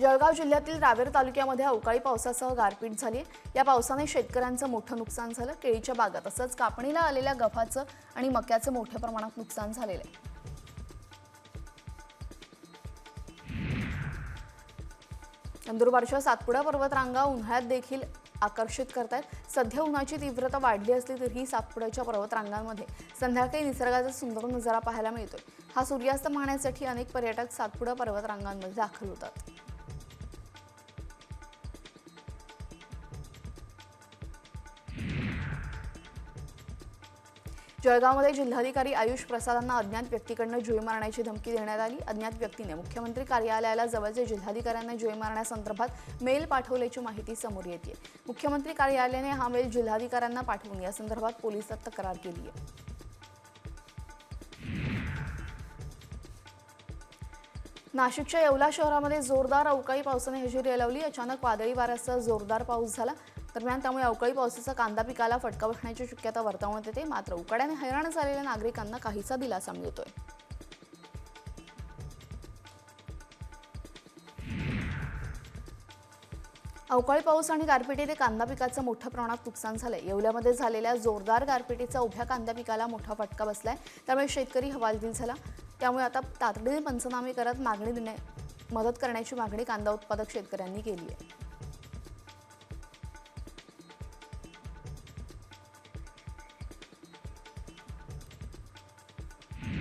जळगाव जिल्ह्यातील रावेर तालुक्यामध्ये अवकाळी पावसासह गारपीट झाली. या पावसाने शेतकऱ्यांचं मोठं नुकसान झालं. केळीच्या बागा तसंच कापणीला आलेल्या गव्हाचं आणि मक्याचं मोठ्या प्रमाणात नुकसान झालेलं आहे. नंदुरबारच्या सातपुडा पर्वतरांगा उन्हाळ्यात देखील आकर्षित करत आहेत सध्या उन्हाची तीव्रता वाढली असली तरीही सातपुड्याच्या पर्वतरांगांमध्ये संध्याकाळी निसर्गाचा सुंदर नजारा पाहायला मिळतोय. हा सूर्यास्त पाहण्यासाठी अनेक पर्यटक सातपुडा पर्वतरांगांमध्ये दाखल होतात. जळगावमध्ये जिल्हाधिकारी आयुष प्रसादांना अज्ञात व्यक्तीकडनं जुई मारण्याची धमकी देण्यात आली. अज्ञात व्यक्तीने मुख्यमंत्री कार्यालयाला जवळचे जिल्हाधिकाऱ्यांना जुई मारण्यासंदर्भात मेल पाठवल्याची माहिती समोर येते मुख्यमंत्री कार्यालयाने हा मेल जिल्हाधिकाऱ्यांना पाठवून या संदर्भात पोलिसात तक्रार केली आहे नाशिकच्या येवला शहरामध्ये जोरदार अवकाळी पावसाने हजेरी लावली अचानक वादळी वाऱ्यासह जोरदार पाऊस झाला. दरम्यान त्यामुळे अवकाळी पावसाचा कांदा पिकाला फटका बसण्याची शक्यता वर्तवण्यात येते. मात्र उकाड्याने हैराण झालेल्या नागरिकांना काहीसा दिलासा मिळतोय. अवकाळी पाऊस आणि गारपिटीने कांदा पिकाचं मोठ्या प्रमाणात नुकसान झालंय. येवल्यामध्ये झालेल्या जोरदार गारपिटीचा उभ्या कांदा पिकाला मोठा फटका बसलाय. त्यामुळे शेतकरी हवालदिल झाला. त्यामुळे आता तातडीने पंचनामे करत मागणी देण्या मदत करण्याची मागणी कांदा उत्पादक शेतकऱ्यांनी केली आहे.